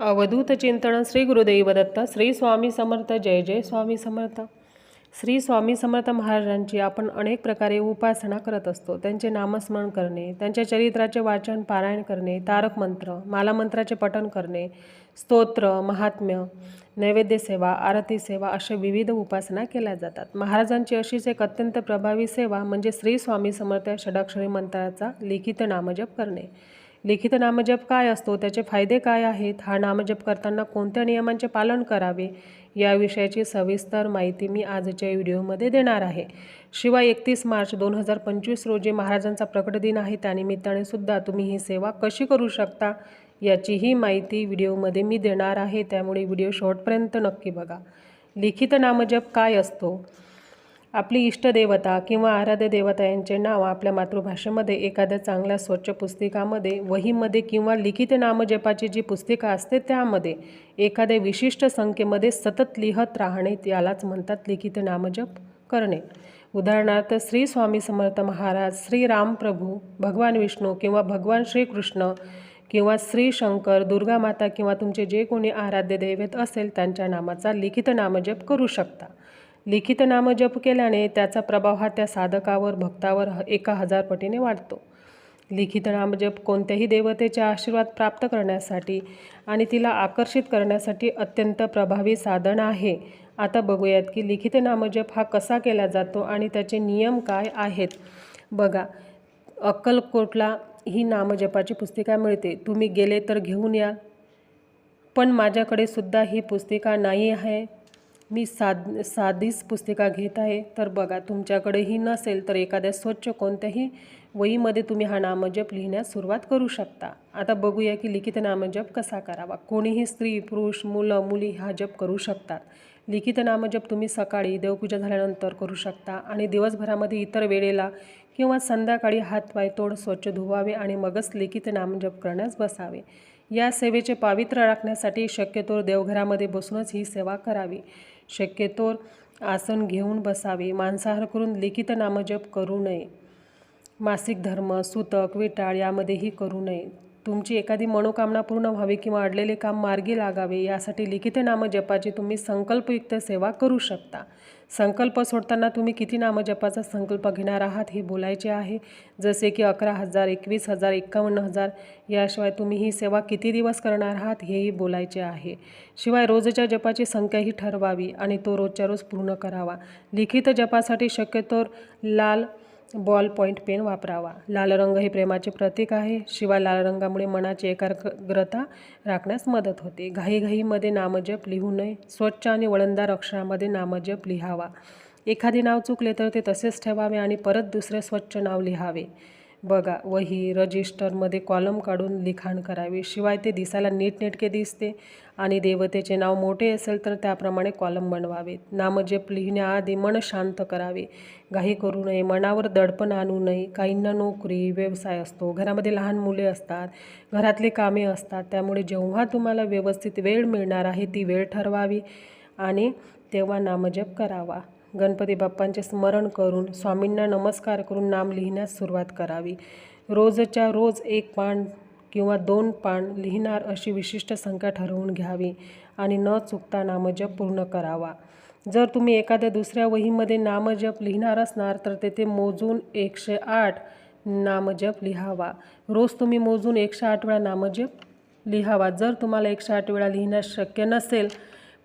अवधूत चिंतन श्री गुरुदेव दत्त श्री स्वामी समर्थ जय जय स्वामी समर्थ. श्री स्वामी समर्थ महाराजांची आपण अनेक प्रकारे उपासना करत असतो. त्यांचे नामस्मरण करणे त्यांच्या चरित्राचे वाचन पारायण करणे तारक मंत्र मालामंत्राचे पठण करणे स्तोत्र महात्म्य नैवेद्य सेवा आरती सेवा अशा विविध उपासना केल्या जातात. महाराजांची अशीच एक अत्यंत प्रभावी सेवा म्हणजे श्री स्वामी समर्थ षडाक्षरी मंत्राचा लिखित नामजप करणे. लिखित नामजप काय असतो? त्याचे फायदे काय आहेत? हा नामजप करताना कोणत्या नियमांचे पालन करावे? याविषयाची सविस्तर माहिती मी आजच्या व्हिडिओमध्ये देणार आहे. शिवाय एकतीस मार्च दोन हजार पंचवीस रोजी महाराजांचा प्रकट दिन आहे. त्यानिमित्ताने सुद्धा तुम्ही ही सेवा कशी करू शकता? याचीही माहिती व्हिडिओमध्ये मी देणार आहे. त्यामुळे व्हिडिओ शॉर्टपर्यंत नक्की बघा. लिखित नामजप काय असतो? आपली इष्टदेवता किंवा आराध्य देवता यांचे नाव आपल्या मातृभाषेमध्ये एखाद्या चांगल्या स्वच्छ पुस्तिकामध्ये वहीमध्ये किंवा लिखित नामजपाची जी पुस्तिका असते त्यामध्ये एखाद्या विशिष्ट संख्येमध्ये सतत लिहत राहणे यालाच म्हणतात लिखित नामजप करणे. उदाहरणार्थ श्री स्वामी समर्थ महाराज श्री रामप्रभू भगवान विष्णू किंवा भगवान श्रीकृष्ण किंवा श्री शंकर दुर्गा माता किंवा तुमचे जे कोणी आराध्य दैवत असेल त्यांच्या नामाचा लिखित नामजप करू शकता. लिखित नामजप केल्याने त्याचा प्रभाव हा त्या साधकावर भक्तावर ह- एका हजार पटीने वाढतो. लिखित नामजप कोणत्याही देवतेचे आशीर्वाद प्राप्त करण्यासाठी आणि तिला आकर्षित करण्यासाठी अत्यंत प्रभावी साधन आहे. आता बघूयात की लिखित नामजप हा कसा केला जातो आणि त्याचे नियम काय आहेत. बघा अक्कलकोटला ही नामजपाची पुस्तिका मिळते. तुम्ही गेले तर घेऊन या. पण माझ्याकडे सुद्धा ही पुस्तिका नाही आहे. मी साध साधीच पुस्तिका घेत आहे. तर बघा तुमच्याकडेही नसेल तर एखाद्या स्वच्छ कोणत्याही वहीमध्ये तुम्ही हा नामजप लिहिण्यास सुरुवात करू शकता. आता बघूया की लिखित नामजप कसा करावा. कोणीही स्त्री पुरुष मुलं मुली हा जप करू शकतात. लिखित नामजप तुम्ही सकाळी देवपूजा झाल्यानंतर करू शकता आणि दिवसभरामध्ये इतर वेळेला किंवा संध्याकाळी हातपाय तोड स्वच्छ धुवावे आणि मगच लिखित नामजप करण्यास बसावे. या सेवेचे पावित्र्य राखण्यासाठी शक्यतो देवघरामध्ये बसूनच ही सेवा करावी. शक्यतोर आसन घेऊन बसावे. मांसाहार करून लिखित नामजप करू नये. मासिक धर्म सुतक विटाळ यामध्येही करू नये. तुमची एखादी मनोकामना पूर्ण व्हावी किंवा अडलेले काम मार्गी लागावे यासाठी लिखित नामजपाची तुम्ही संकल्पयुक्त सेवा करू शकता. संकल्प सोडताना तुम्ही किती नामजपाचा संकल्प घेणार आहात हे बोलायचे आहे. जसे की अकरा हजार एकवीस हजार एकावन्न हजार याशिवाय तुम्ही ही सेवा किती दिवस करणार आहात हेही बोलायचे आहे. शिवाय रोजच्या जपाची संख्याही ठरवावी आणि तो रोजच्या रोज पूर्ण करावा. लिखित जपासाठी शक्यतो लाल बॉल पॉईंट पेन वापरावा. लाल रंग हे प्रेमाचे प्रतीक आहे. शिवाय लाल रंगामुळे मनाची एकाग्रता राखण्यास मदत होते. घाईघाईमध्ये नामजप लिहू नये. स्वच्छ आणि वळणदार अक्षरामध्ये नामजप लिहावा. एखादे नाव चुकले तर ते तसेच ठेवावे आणि परत दुसरे स्वच्छ नाव लिहावे. बघा वही रजिस्टरमध्ये कॉलम काढून लिखाण करावे. शिवाय ते दिसायला नीटनेटके दिसते आणि देवतेचे नाव मोठे असेल तर त्याप्रमाणे कॉलम बनवावेत. नामजप लिहिण्याआधी मन शांत करावे. घाई करू नये मनावर दडपण आणू नये. काहींना नोकरी व्यवसाय असतो. घरामध्ये लहान मुले असतात. घरातले कामे असतात. त्यामुळे जेव्हा तुम्हाला व्यवस्थित वेळ मिळणार आहे ती वेळ ठरवावी आणि तेव्हा नामजप करावा. गणपती बाप्पांचे स्मरण करून स्वामींना नमस्कार करून नाम लिहिण्यास सुरुवात करावी. रोजच्या रोज एक पान किंवा दोन पान लिहिणार अशी विशिष्ट संख्या ठरवून घ्यावी आणि न चुकता नामजप पूर्ण करावा. जर तुम्ही एखाद्या दुसऱ्या वहीमध्ये नामजप लिहिणार असणार तर तेथे मोजून एकशे आठ नामजप लिहावा. रोज तुम्ही मोजून एकशे आठ वेळा नामजप लिहावा. जर तुम्हाला एकशे आठ वेळा लिहिण्यास शक्य नसेल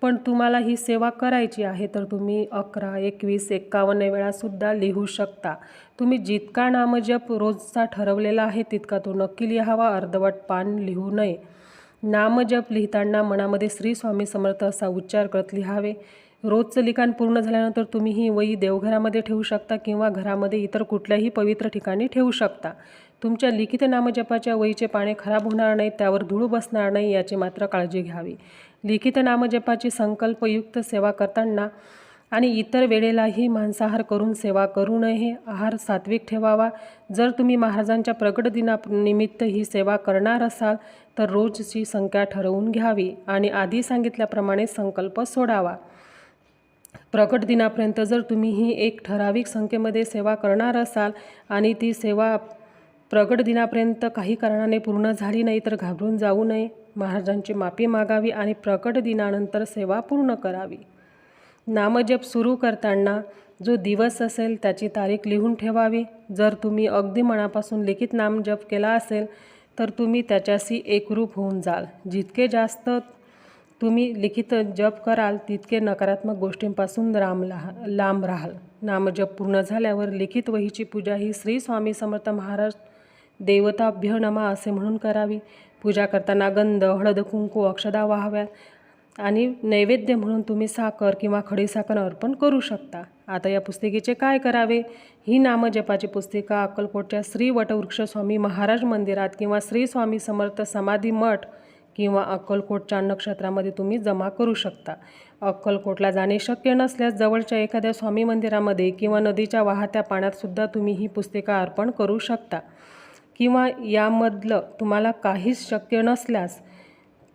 पण तुम्हाला ही सेवा करायची आहे तर तुम्ही अकरा एकवीस एक्कावन्न वेळासुद्धा लिहू शकता. तुम्ही जितका नामजप रोजचा ठरवलेला आहे तितका तो नक्की लिहावा अर्धवट पान लिहू नये. नामजप लिहिताना मनामध्ये श्री स्वामी समर्थ असा उच्चार करत लिहावे. रोजचं लिखाण पूर्ण झाल्यानंतर तुम्ही ही वही देवघरामध्ये ठेवू शकता किंवा घरामध्ये इतर कुठल्याही पवित्र ठिकाणी ठेवू शकता. तुमच्या लिखित नामजपाच्या वहीचे पाने खराब होणार नाही त्यावर धूळ बसणार नाही याची मात्र काळजी घ्यावी. लिखित नामजपाची संकल्पयुक्त सेवा करताना आणि इतर वेळेलाही मांसाहार करून सेवा करू नये आहार सात्विक ठेवावा. जर तुम्ही महाराजांच्या प्रगट दिनानिमित्त ही सेवा करणार असाल तर रोजची संख्या ठरवून घ्यावी आणि आधी सांगितल्याप्रमाणे संकल्प सोडावा. प्रकट दिनापर्यंत जर तुम्ही ही एक ठराविक संख्येमध्ये सेवा करणार असाल आणि ती सेवा प्रगट दिनापर्यंत काही कारणाने पूर्ण झाली नाही तर घाबरून जाऊ नये. महाराजांची माफी मागावी आणि प्रकट दिनानंतर सेवा पूर्ण करावी. नामजप सुरू करताना जो दिवस असेल त्याची तारीख लिहून ठेवावी. जर तुम्ही अगदी मनापासून लिखित नामजप केला असेल तर तुम्ही त्याच्याशी एकरूप होऊन जाल. जितके जास्त तुम्ही लिखित जप कराल तितके नकारात्मक गोष्टींपासून राम लाहा लांब राहाल. नामजप पूर्ण झाल्यावर लिखित वहीची पूजा ही श्री स्वामी समर्थ महाराज देवताभ्य नमा असे म्हणून करावी. पूजा करताना गंध हळद कुंकू अक्षदा वाहाव्यात. आणि नैवेद्य म्हणून तुम्ही साखर किंवा खडीसाखर अर्पण करू शकता. आता या पुस्तिकेचे काय करावे? ही नामजपाची पुस्तिका अक्कलकोटच्या श्री वटवृक्ष स्वामी महाराज मंदिरात किंवा श्री स्वामी समर्थ समाधी मठ किंवा अक्कलकोटच्या नक्षत्रामध्ये तुम्ही जमा करू शकता. अक्कलकोटला जाणे शक्य नसल्यास जवळच्या एखाद्या स्वामी मंदिरामध्ये किंवा नदीच्या वाहत्या पाण्यातसुद्धा तुम्ही ही पुस्तिका अर्पण करू शकता. किंवा यामधलं तुम्हाला काहीच शक्य नसल्यास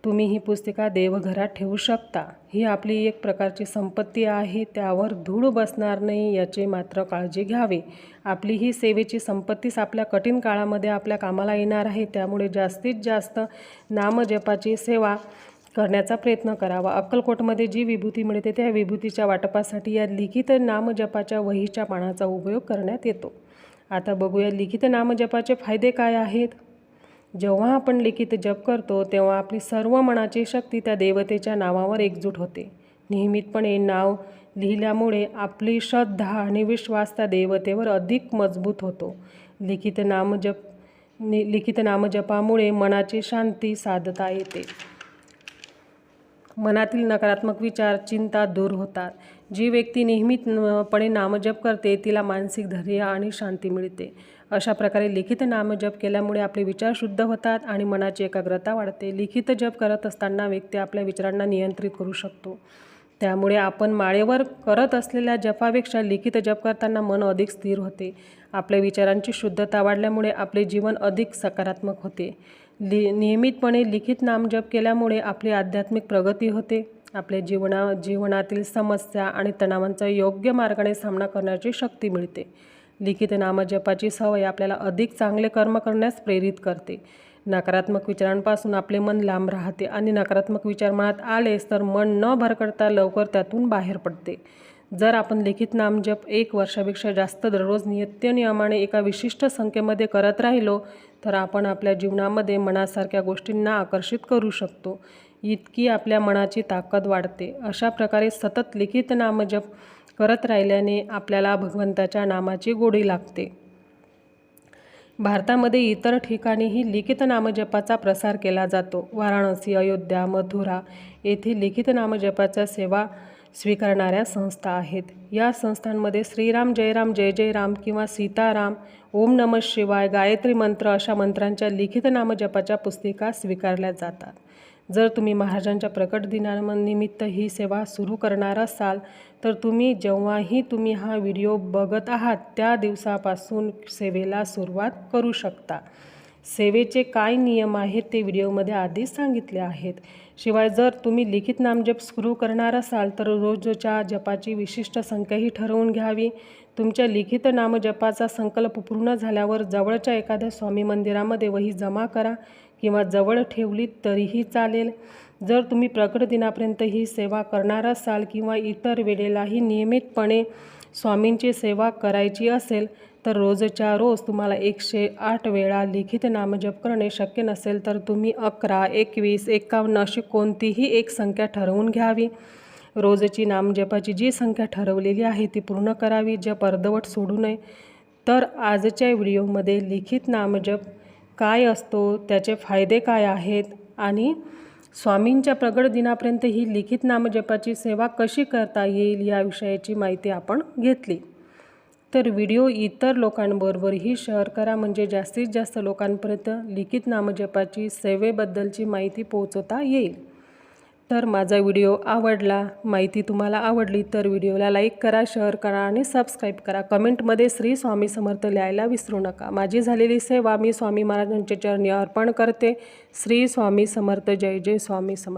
तुम्ही ही पुस्तिका देवघरात ठेवू शकता. ही आपली एक प्रकारची संपत्ती आहे. त्यावर धूळ बसणार नाही याची मात्र काळजी घ्यावी. आपली ही सेवेची संपत्तीच आपल्या कठीण काळामध्ये आपल्या कामाला येणार आहे. त्यामुळे जास्तीत जास्त नामजपाची सेवा करण्याचा प्रयत्न करावा. अक्कलकोटमध्ये जी विभूती मिळते त्या विभूतीच्या वाटपासाठी या लिखित नामजपाच्या वहीच्या पानाचा उपयोग करण्यात येतो. आता बघूया लिखित नामजपाचे फायदे काय आहेत. जेव्हा आपण लिखित जप करतो तेव्हा आपली सर्व मनाची शक्ती त्या देवतेच्या नावावर एकजूट होते. नियमितपणे नाव लिहिल्यामुळे आपली श्रद्धा आणि विश्वास त्या देवतेवर अधिक मजबूत होतो. लिखित नामजप नि लिखित नामजपामुळे मनाची शांती साधता येते. मनातील नकारात्मक विचार चिंता दूर होतात. जी व्यक्ती नियमितपणे नामजप करते तिला मानसिक धैर्य आणि शांती मिळते. अशा प्रकारे लिखित नामजप केल्यामुळे आपले विचार शुद्ध होतात आणि मनाची एकाग्रता वाढते. लिखित जप करत असताना व्यक्ती आपल्या विचारांना नियंत्रित करू शकतो. त्यामुळे आपण माळेवर करत असलेल्या जपापेक्षा लिखित जप करताना मन अधिक स्थिर होते. आपल्या विचारांची शुद्धता वाढल्यामुळे आपले जीवन अधिक सकारात्मक होते. लि नियमितपणे लिखित नामजप केल्यामुळे आपली आध्यात्मिक प्रगती होते. आपल्या जीवना जीवनातील समस्या आणि तणावांचा योग्य मार्गाने सामना करण्याची शक्ती मिळते. लिखित नामजपाची सवय आपल्याला अधिक चांगले कर्म करण्यास प्रेरित करते. नकारात्मक विचारांपासून आपले मन लांब राहते आणि नकारात्मक विचार मनात आलेच तर मन न भरकडता लवकर त्यातून बाहेर पडते. जर आपण लिखित नामजप एक वर्षापेक्षा जास्त दररोज नित्य नियमाने एका विशिष्ट संख्येमध्ये करत राहिलो तर आपण आपल्या जीवनामध्ये मनासारख्या गोष्टींना आकर्षित करू शकतो. इतकी आपल्या मनाची ताकद वाढते. अशा प्रकारे सतत लिखित नामजप करत राहिल्याने आपल्याला भगवंताच्या नामाची गोडी लागते. भारतामध्ये इतर ठिकाणीही लिखित नामजपाचा प्रसार केला जातो. वाराणसी अयोध्या मथुरा येथे लिखित नामजपाच्या सेवा स्वीकारणाऱ्या संस्था आहेत. या संस्थांमध्ये श्रीराम जयराम जय जयराम किंवा सीताराम ओम नम शिवाय गायत्री मंत्र अशा मंत्रांच्या लिखित नामजपाच्या पुस्तिका स्वीकारल्या जातात. जर तुम्ही महाराजांच्या प्रकट दिनानिमित्त ही सेवा सुरू करणार असाल तर तुम्ही जेव्हाही तुम्ही हा व्हिडिओ बघत आहात त्या दिवसापासून सेवेला सुरुवात करू शकता. सेवेचे काय नियम आहेत ते व्हिडिओमध्ये आधीच सांगितले आहेत. शिवाय जर तुम्ही लिखित नामजप सुरू करणार असाल तर रोजच्या जपाची विशिष्ट संख्याही ठरवून घ्यावी. तुमच्या लिखित नामजपाचा संकल्प पूर्ण झाल्यावर जवळच्या एखाद्या स्वामी मंदिरामध्ये वही जमा करा. किंवा जवळ ठेवली तरीही चालेल. जर तुम्ही प्रकट दिनापर्यंत ही सेवा करणार असाल किंवा इतर वेळेलाही नियमितपणे स्वामींची सेवा करायची असेल तर रोजच्या रोज तुम्हाला एकशे आठ वेळा लिखित नामजप करणे शक्य नसेल तर तुम्ही अकरा एकवीस एकावन्न अशी कोणतीही एक संख्या ठरवून घ्यावी. रोजची नामजपाची जी संख्या ठरवलेली आहे ती पूर्ण करावी. जप अर्धवट सोडू नये. तर आजच्या व्हिडिओमध्ये लिखित नामजप काय असतो त्याचे फायदे काय आहेत आणि स्वामींच्या प्रगड दिनापर्यंत ही लिखित नामजपाची सेवा कशी करता येईल या विषयाची माहिती आपण घेतली. तर व्हिडिओ इतर लोकांबरोबरही शेअर करा म्हणजे जास्तीत जास्त लोकांपर्यंत लिखित नामजपाची सेवेबद्दलची माहिती पोहोचवता येईल. तर माझा व्हिडिओ आवडला माहिती तुम्हाला आवडली तर व्हिडिओला लाईक करा शेअर करा आणि सबस्क्राईब करा. कमेंटमध्ये श्री स्वामी समर्थ लिहायला विसरू नका. माझी झालेली सेवा मी स्वामी महाराजांच्या चरणी अर्पण करते. श्री स्वामी समर्थ जय जय स्वामी समर्थ.